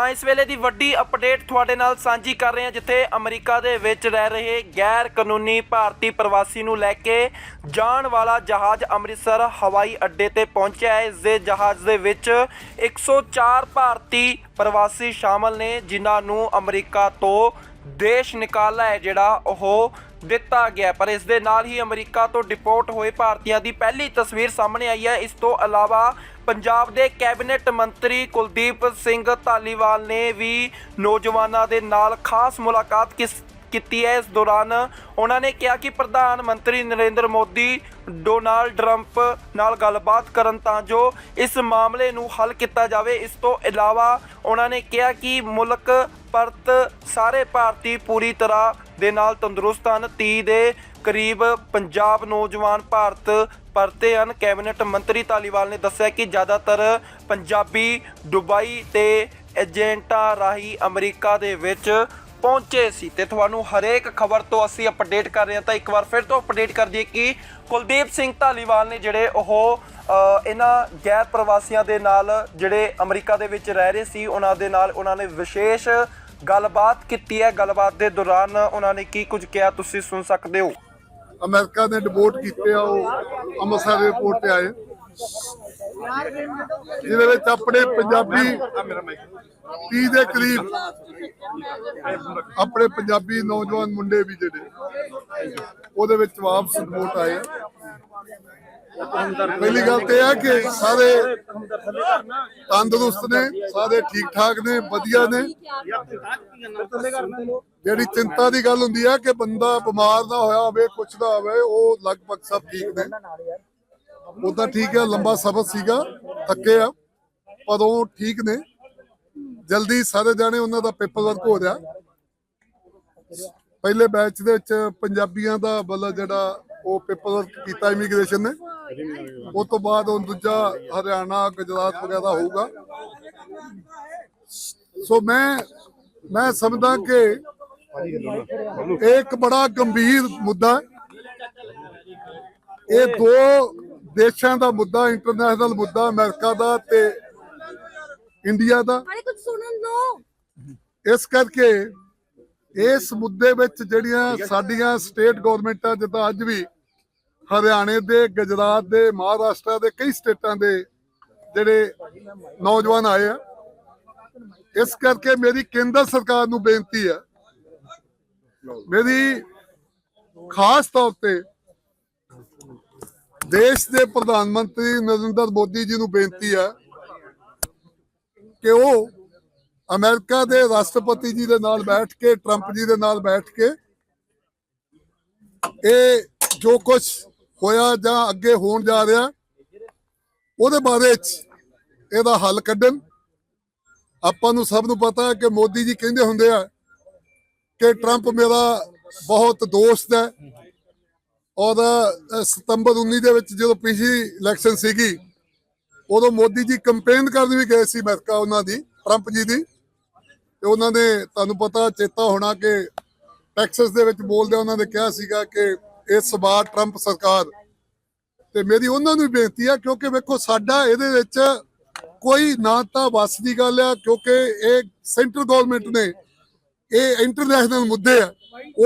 ਤਾਂ ਇਸ ਵੇਲੇ ਦੀ ਵੱਡੀ ਅਪਡੇਟ ਤੁਹਾਡੇ ਨਾਲ ਸਾਂਝੀ ਕਰ ਰਹੇ ਹਾਂ, ਜਿੱਥੇ ਅਮਰੀਕਾ ਦੇ ਵਿੱਚ ਰਹਿ ਰਹੇ ਗੈਰ ਕਾਨੂੰਨੀ ਭਾਰਤੀ ਪ੍ਰਵਾਸੀ ਨੂੰ ਲੈ ਕੇ ਜਾਣ ਵਾਲਾ ਜਹਾਜ਼ ਅੰਮ੍ਰਿਤਸਰ ਹਵਾਈ ਅੱਡੇ ਤੇ ਪਹੁੰਚਿਆ ਹੈ। ਇਸ ਦੇ ਜਹਾਜ਼ ਦੇ ਵਿੱਚ 104 ਭਾਰਤੀ ਪ੍ਰਵਾਸੀ ਸ਼ਾਮਲ ਨੇ, ਜਿਨ੍ਹਾਂ ਨੂੰ ਅਮਰੀਕਾ ਤੋਂ ਦੇਸ਼ ਨਿਕਾਲਾ ਹੈ ਜਿਹੜਾ ਉਹ ਦਿੱਤਾ ਗਿਆ ਪਰ ਇਸ ਦੇ ਨਾਲ ਹੀ ਅਮਰੀਕਾ ਤੋਂ ਡਿਪੋਰਟ ਹੋਏ ਭਾਰਤੀਆਂ ਦੀ ਪਹਿਲੀ ਤਸਵੀਰ ਸਾਹਮਣੇ ਆਈ ਹੈ। ਇਸ ਤੋਂ ਇਲਾਵਾ ਪੰਜਾਬ ਦੇ ਕੈਬਨਿਟ ਮੰਤਰੀ ਕੁਲਦੀਪ ਸਿੰਘ ਧਾਲੀਵਾਲ ਨੇ ਵੀ ਨੌਜਵਾਨਾਂ ਦੇ ਨਾਲ ਖਾਸ ਮੁਲਾਕਾਤ ਕਿਸ ਕੀਤੀ ਹੈ। ਇਸ ਦੌਰਾਨ ਉਹਨਾਂ ਨੇ ਕਿਹਾ ਕਿ ਪ੍ਰਧਾਨ ਮੰਤਰੀ ਨਰਿੰਦਰ ਮੋਦੀ, ਡੋਨਾਲਡ ਟਰੰਪ ਨਾਲ ਗੱਲਬਾਤ ਕਰਨ ਤਾਂ ਜੋ ਇਸ ਮਾਮਲੇ ਨੂੰ ਹੱਲ ਕੀਤਾ ਜਾਵੇ। ਇਸ ਤੋਂ ਇਲਾਵਾ ਉਹਨਾਂ ਨੇ ਕਿਹਾ ਕਿ ਮੁਲਕ ਪਰਤ ਸਾਰੇ ਭਾਰਤੀ ਪੂਰੀ ਤਰ੍ਹਾਂ ਦੇ ਨਾਲ ਤੰਦਰੁਸਤ ਹਨ। 30 ਦੇ ਕਰੀਬ ਪੰਜਾਬ ਨੌਜਵਾਨ ਭਾਰਤ ਪਰਤੇ ਹਨ। ਕੈਬਨਿਟ ਮੰਤਰੀ ਧਾਲੀਵਾਲ ਨੇ ਦੱਸਿਆ ਕਿ ਜ਼ਿਆਦਾਤਰ ਪੰਜਾਬੀ, ਦੁਬਈ ਤੇ ਏਜੰਟਾਂ ਰਾਹੀਂ ਅਮਰੀਕਾ ਦੇ ਵਿੱਚ ਪਹੁੰਚੇ ਸੀ ਤੇ ਤੁਹਾਨੂੰ ਹਰੇਕ ਖਬਰ ਤੋਂ ਅਸੀਂ ਅਪਡੇਟ ਕਰ ਰਹੇ ਹਾਂ। ਤਾਂ ਇੱਕ ਵਾਰ ਫਿਰ ਤੋਂ ਅਪਡੇਟ ਕਰ ਦਈਏ ਕਿ ਕੁਲਦੀਪ ਸਿੰਘ ਧਾਲੀਵਾਲ ਨੇ ਜਿਹੜੇ ਉਹ ਇਹਨਾਂ ਗੈਰ ਪ੍ਰਵਾਸੀਆਂ ਦੇ ਨਾਲ ਜਿਹੜੇ ਅਮਰੀਕਾ ਦੇ ਵਿੱਚ ਰਹਿ ਰਹੇ ਸੀ, ਉਹਨਾਂ ਦੇ ਨਾਲ ਉਹਨਾਂ ਨੇ ਵਿਸ਼ੇਸ਼ ਗੱਲਬਾਤ ਕੀਤੀ ਹੈ। ਗੱਲਬਾਤ ਦੇ ਦੌਰਾਨ ਉਹਨਾਂ ਨੇ ਕੀ ਕੁਝ ਕਿਹਾ, ਤੁਸੀਂ ਸੁਣ ਸਕਦੇ ਹੋ। ਅਮਰੀਕਾ ਨੇ ਡਿਪੋਰਟ ਕੀਤੇ ਆ, ਉਹ ਅੰਮ੍ਰਿਤਸਰ 에ਅਰਪੋਰਟ ਤੇ ਆਏ। ਜਿਹਦੇ ਵਿੱਚ ਆਪਣੇ ਪੰਜਾਬੀ 30 ਦੇ ਕਰੀਬ ਆਪਣੇ ਪੰਜਾਬੀ ਨੌਜਵਾਨ ਮੁੰਡੇ ਵੀ ਜਿਹੜੇ, ਉਹਦੇ ਵਿੱਚ ਵਾਪਸ ਰਿਪੋਰਟ ਆਏ। ਪਹਿਲੀ ਗੱਲ ਤੇ ਇਹ ਕਿ ਸਾਰੇ ਤੰਦਰੁਸਤ ਨੇ, ਸਾਰੇ ਠੀਕ ਠਾਕ ਨੇ, ਵਧੀਆ ਨੇ। ਜਿਹੜੀ ਚਿੰਤਾ ਦੀ ਗੱਲ ਹੁੰਦੀ ਹੈ ਕਿ ਬੰਦਾ ਬਿਮਾਰ ਨਾ ਹੋਇਆ ਹੋਵੇ, ਕੁਛ ਨਾ ਹੋਵੇ, ਉਹ ਲਗਭਗ ਸਭ ਠੀਕ ਨੇ। ਉਹ ਤਾਂ ਠੀਕ ਆ ਲੰਬਾ ਸਫ਼ਰ ਸੀਗਾ, ਥੱਕੇ ਆ, ਪਰ ਉਹ ਠੀਕ ਨੇ। ਜਲਦੀ ਸਾਰੇ ਜਾਣੇ ਉਹਨਾਂ ਦਾ ਪੇਪਰ ਵਰਕ ਹੋ ਰਿਹਾ। ਪਹਿਲੇ ਬੈਚ ਦੇ ਵਿੱਚ ਪੰਜਾਬੀਆਂ ਦਾ ਮਤਲਬ ਜਿਹੜਾ ਉਹ ਪੇਪਰ ਵਰਕ ਕੀਤਾ ਇਮੀਗ੍ਰੇਸ਼ਨ ਨੇ। ਉਸ ਤੋਂ ਬਾਅਦ ਉਹ ਦੂਜਾ ਹਰਿਆਣਾ, ਗੁਜਰਾਤ ਵਗੈਰਾ ਹੋਊਗਾ। ਸੋ ਮੈਂ ਮੈਂ ਸਮਝਦਾ ਕਿ ਇਹ ਇੱਕ ਬੜਾ ਗੰਭੀਰ ਮੁੱਦਾ ਇਹ ਦੋ ਦੇਸ਼ਾਂ ਦਾ ਮੁੱਦਾ ਇੰਟਰਨੈਸ਼ਨਲ ਮੁੱਦਾ, ਅਮਰੀਕਾ ਦਾ ਤੇ ਇੰਡੀਆ ਦਾ। ਅਰੇ ਕੁਝ ਸੁਣਨ ਦੋ। ਇਸ ਕਰਕੇ ਇਸ ਮੁੱਦੇ ਵਿੱਚ ਜਿਹੜੀਆਂ ਸਾਡੀਆਂ ਸਟੇਟ ਗਵਰਨਮੈਂਟਾਂ ਜਿੱਦਾਂ ਅੱਜ ਵੀ ਹਰਿਆਣੇ ਦੇ ਗੁਜਰਾਤ ਦੇ ਮਹਾਰਾਸ਼ਟਰ ਦੇ ਕਈ ਸਟੇਟਾਂ ਦੇ ਜਿਹੜੇ ਨੌਜਵਾਨ ਆਏ ਆ ਇਸ ਕਰਕੇ ਮੇਰੀ ਕੇਂਦਰ ਸਰਕਾਰ ਨੂੰ ਬੇਨਤੀ ਹੈ ਮੇਰੀ ਖਾਸ ਤੌਰ ਤੇ ਦੇਸ਼ ਦੇ ਪ੍ਰਧਾਨ ਮੰਤਰੀ ਨਰਿੰਦਰ ਮੋਦੀ ਜੀ ਨੂੰ ਬੇਨਤੀ ਹੈ ਕਿ ਉਹ ਅਮਰੀਕਾ ਦੇ ਰਾਸ਼ਟਰਪਤੀ ਜੀ ਦੇ ਨਾਲ ਬੈਠ ਕੇ, ਟਰੰਪ ਜੀ ਦੇ ਨਾਲ ਬੈਠ ਕੇ ਇਹ ਜੋ ਕੁਝ ਹੋਇਆ ਜਾਂ ਅੱਗੇ ਹੋਣ ਜਾ ਰਿਹਾ, ਉਹਦੇ ਬਾਰੇ ਇਹਦਾ ਹੱਲ ਕੱਢਣ। ਆਪਾਂ ਨੂੰ ਸਭ ਨੂੰ ਪਤਾ ਹੈ ਕਿ ਮੋਦੀ ਜੀ ਕਹਿੰਦੇ ਹੁੰਦੇ ਆ ਕਿ ਟਰੰਪ ਮੇਰਾ ਬਹੁਤ ਦੋਸਤ ਹੈ। ਔਰ ਸਤੰਬਰ 19 ਦੇ ਵਿੱਚ ਜਦੋਂ ਪਿਛਲੀ ਇਲੈਕਸ਼ਨ ਸੀਗੀ ਉਦੋਂ ਮੋਦੀ ਜੀ ਕੰਪੇਨ ਕਰਨ ਵੀ ਗਏ ਸੀ ਅਮਰੀਕਾ ਉਹਨਾਂ ਦੀ, ਟਰੰਪ ਜੀ ਦੀ। ਤੇ ਉਹਨਾਂ ਨੇ ਤੁਹਾਨੂੰ ਪਤਾ ਚੇਤਾ ਹੋਣਾ ਕਿ ਟੈਕਸਸ ਦੇ ਵਿੱਚ ਬੋਲਦੇ ਉਹਨਾਂ ਨੇ ਕਿਹਾ ਸੀਗਾ ਕਿ ਇਸ ਵਾਰ ਟਰੰਪ ਸਰਕਾਰ। ਤੇ ਮੇਰੀ ਉਹਨਾਂ ਨੂੰ ਵੀ ਬੇਨਤੀ ਆ, ਕਿਉਂਕਿ ਵੇਖੋ ਸਾਡਾ ਇਹਦੇ ਵਿੱਚ ਕੋਈ ਨਾ ਤਾਂ ਵਸ ਦੀ ਗੱਲ ਆ, ਕਿਉਂਕਿ ਇਹ ਸੈਂਟਰ ਗਵਰਨਮੈਂਟ ਨੇ, ਇਹ ਇੰਟਰਨੈਸ਼ਨਲ ਮੁੱਦੇ ਆ।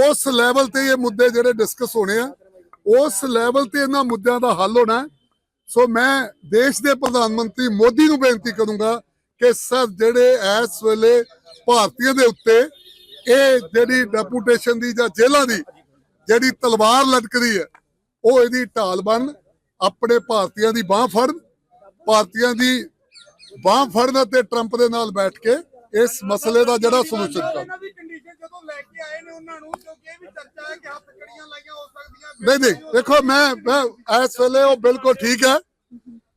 ਉਸ ਲੈਵਲ ਤੇ ਇਹ ਮੁੱਦੇ ਜਿਹੜੇ ਡਿਸਕਸ ਹੋਣੇ ਆ, ਉਸ ਲੈਵਲ ਤੇ ਇਹਨਾਂ ਮੁੱਦਿਆਂ ਦਾ ਹੱਲ ਹੋਣਾ। ਸੋ ਮੈਂ ਦੇਸ਼ ਦੇ ਪ੍ਰਧਾਨ ਮੰਤਰੀ ਮੋਦੀ ਨੂੰ ਬੇਨਤੀ ਕਰੂੰਗਾ ਕਿ ਸਰ, ਜਿਹੜੇ ਇਸ ਵੇਲੇ ਭਾਰਤੀਆਂ ਦੇ ਉੱਤੇ ਇਹ ਜਿਹੜੀ ਡੈਪੂਟੇਸ਼ਨ ਦੀ ਜਾਂ ਜੇਲ੍ਹਾਂ ਦੀ ਜਿਹੜੀ ਤਲਵਾਰ ਲਟਕਦੀ ਹੈ, ਉਹ ਇਹਦੀ ਢਾਲ ਬਣ ਆਪਣੇ ਭਾਰਤੀਆਂ ਦੀ ਬਾਹ ਫੜਨ ਭਾਰਤੀਆਂ ਦੀ ਬਾਹ ਫੜਨ ਅਤੇ ਟਰੰਪ ਦੇ ਨਾਲ ਬੈਠ ਕੇ ਇਸ ਮਸਲੇ ਦਾ ਜਿਹੜਾ ਸੋਲੂਸ਼ਨ ਕਰਨ ਇਹਨਾਂ ਦੀ ਕੰਡੀਸ਼ਨ ਜਦੋਂ ਲੈ ਕੇ ਆਏ ਨੇ ਉਹਨਾਂ ਨੂੰ ਕਿਉਂਕਿ ਇਹ ਵੀ ਚਰਚਾ ਹੈ ਕਿ ਹੱਥ ਕੜੀਆਂ ਲਾਈਆਂ ਹੋ ਸਕਦੀਆਂ ਨਹੀਂ ਨਹੀਂ ਦੇਖੋ ਮੈਂ ਮੈਂ ਇਸ ਵੇਲੇ ਉਹ ਬਿਲਕੁਲ ਠੀਕ ਹੈ।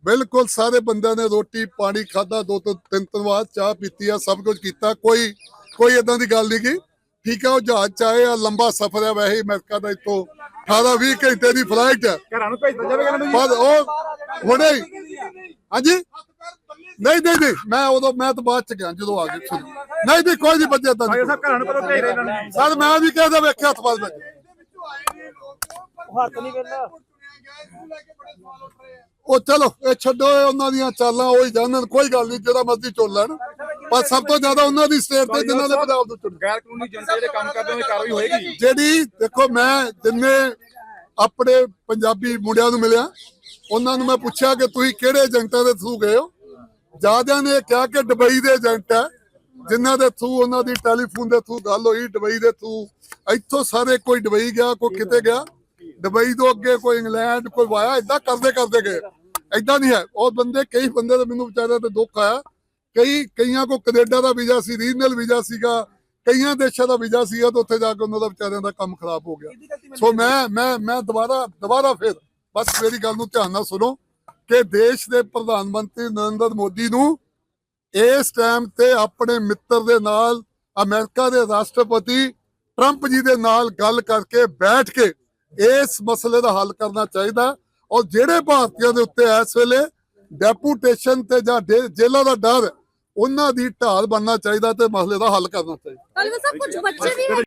ਬਿਲਕੁਲ ਸਾਰੇ ਬੰਦਿਆਂ ਨੇ ਰੋਟੀ ਪਾਣੀ ਖਾਦਾ ਦੋ ਤੋਂ ਤਿੰਨ ਤਿੰਨ ਵਾਰ ਚਾਹ ਪੀਤੀ ਆ ਸਭ ਕੁਝ ਕੀਤਾ। ਕੋਈ ਕੋਈ ਇਦਾਂ ਦੀ ਗੱਲ ਨਹੀਂ ਕੀ ਠੀਕ ਹੈ ਉਹ ਜਹਾਜ਼ ਚ ਆਏ ਆ ਲੰਬਾ ਸਫ਼ਰ ਹੈ ਵੈਸੇ ਅਮਰੀਕਾ ਦਾ ਇੱਥੋਂ 18 20 ਘੰਟੇ ਦੀ ਫਲਾਈਟ ਹੈ। ਘਰਾਂ ਨੂੰ ਭੇਜਦਾ ਜਾਵੇਗਾ ਇਹਨਾਂ ਪਰ ਉਹ ਹੁਣੇ ਹੀ- ਹਾਂਜੀ? ਨਹੀਂ ਨਹੀਂ ਨਹੀਂ ਮੈਂ ਉਦੋਂ ਮੈਂ ਤਾਂ ਬਾਅਦ ਚ ਗਿਆ ਜਦੋਂ ਆ ਗਏ ਨਹੀਂ ਨਹੀਂ ਕੋਈ ਨਹੀਂ ਬੱਜੇ ਤਾਂ ਸਭ ਘਰਾਂ ਨੂੰ ਕਦੋਂ ਭੇਜ ਰਹੇ ਇਹਨਾਂ ਨੂੰ। ਸਰ ਮੈਂ ਵੀ ਕਹਿੰਦਾ ਵੇਖਿਆ ਹੱਥ ਬੱਜੇ ਵਿੱਚੋਂ। ਹੱਥ ਨਹੀਂ ਕਰਦਾ ਉਹ ਚਲੋ ਇਹ ਛੱਡੋ ਇਹ ਉਹਨਾਂ ਦੀਆਂ ਚਾਲਾਂ ਉਹ ਹੀ ਜਾਣਨ ਕੋਈ ਗੱਲ ਨਹੀਂ ਜਿਹੜਾ ਮਰਜ਼ੀ ਚੁਣ ਲੈਣ। ਪਰ ਸਭ ਤੋਂ ਜ਼ਿਆਦਾ ਉਹਨਾਂ ਦੀ ਸਟੇਟ ਤੇ ਜਿਨ੍ਹਾਂ ਦੇ ਪੰਜਾਬ ਤੋਂ ਚੁਣੇ ਗੈਰ ਕਾਨੂੰਨੀ ਏਜੰਟ ਜਿਹੜੇ ਕੰਮ ਕਰਦੇ ਦੀ ਕਾਰਵਾਈ ਹੋਏਗੀ? ਜਿਹੜੀ ਦੇਖੋ ਮੈਂ ਜਿੰਨੇ ਆਪਣੇ ਪੰਜਾਬੀ ਮੁੰਡਿਆਂ ਨੂੰ ਮਿਲਿਆ ਉਹਨਾਂ ਨੂੰ ਮੈਂ ਪੁੱਛਿਆ ਕਿ ਤੁਸੀਂ ਕਿਹੜੇ ਏਜੰਟਾਂ ਦੇ ਥਰੂ ਗਏ ਹੋ? ਜਿਆਦਿਆਂ ਨੇ ਕਿਹਾ ਕਿ ਦੁਬਈ ਦੇ ਏਜੰਟ ਹੈ। ਜਿਨ੍ਹਾਂ ਦੇ ਥਰੂ ਉਹਨਾਂ ਦੀ ਟੈਲੀਫੋਨ ਦੇ ਥਰੂ ਗੱਲ ਹੋਈ ਦੁਬਈ ਦੇ ਥਰੂ ਇੱਥੋਂ ਸਾਰੇ ਕੋਈ ਦੁਬਈ ਗਿਆ ਕੋਈ ਕਿਤੇ ਗਿਆ। ਦੁਬਈ ਤੋਂ ਅੱਗੇ ਕੋਈ ਇੰਗਲੈਂਡ ਕੋਈ ਵਾਇਆ ਇਦਾਂ ਕਰਦੇ ਕਰਦੇ ਗਏ। ਇਦਾਂ ਨਹੀਂ ਹੈ। ਉਹ ਬੰਦੇ ਕਈ ਬੰਦੇ ਤੇ ਮੈਨੂੰ ਵਿਚਾਰਿਆਂ ਤੇ ਦੁੱਖ ਆਇਆ। ਕਈ ਕਈਆਂ ਕੋ ਕੈਨੇਡਾ ਦਾ ਵੀਜ਼ਾ ਸੀ ਰੀਜਨਲ ਵੀਜ਼ਾ ਸੀਗਾ। ਕਈਆਂ ਦੇਸ਼ਾਂ ਦਾ ਵੀਜ਼ਾ ਸੀਗਾ ਤੇ ਉੱਥੇ ਜਾ ਕੇ ਉਹਨਾਂ ਦਾ ਵਿਚਾਰਿਆਂ ਦਾ ਕੰਮ ਖਰਾਬ ਹੋ ਗਿਆ। ਸੋ ਮੈਂ ਮੈਂ ਮੈਂ ਦੁਬਾਰਾ ਦੁਬਾਰਾ ਫਿਰ ਬਸ ਮੇਰੀ ਗੱਲ ਨੂੰ ਧਿਆਨ ਨਾਲ ਸੁਣੋ ਕਿ ਦੇਸ਼ ਦੇ ਪ੍ਰਧਾਨ ਮੰਤਰੀ ਨਰਿੰਦਰ ਮੋਦੀ ਨੂੰ ਇਸ ਟਾਈਮ ਤੇ ਆਪਣੇ ਮਿੱਤਰ ਦੇ ਨਾਲ ਅਮਰੀਕਾ ਦੇ ਰਾਸ਼ਟਰਪਤੀ ਟਰੰਪ ਜੀ ਦੇ ਨਾਲ ਗੱਲ ਕਰਕੇ ਬੈਠ ਕੇ ਇਸ ਮਸਲੇ ਦਾ ਹੱਲ ਕਰਨਾ ਚਾਹੀਦਾ। ਔਰ ਜਿਹੜੇ ਭਾਰਤੀਆਂ ਦੇ ਉੱਤੇ ਇਸ ਵੇਲੇ ਡੈਪੂਟੇਸ਼ਨ ਤੇ ਜਾਂ ਦੇ- ਜੇਲ੍ਹਾਂ ਦਾ ਡਰ, ਉਹਨਾਂ ਦੀ ਢਾਲ ਬਣਨਾ ਚਾਹੀਦਾ ਤੇ ਮਸਲੇ ਦਾ ਹੱਲ ਕਰਨਾ ਚਾਹੀਦਾ।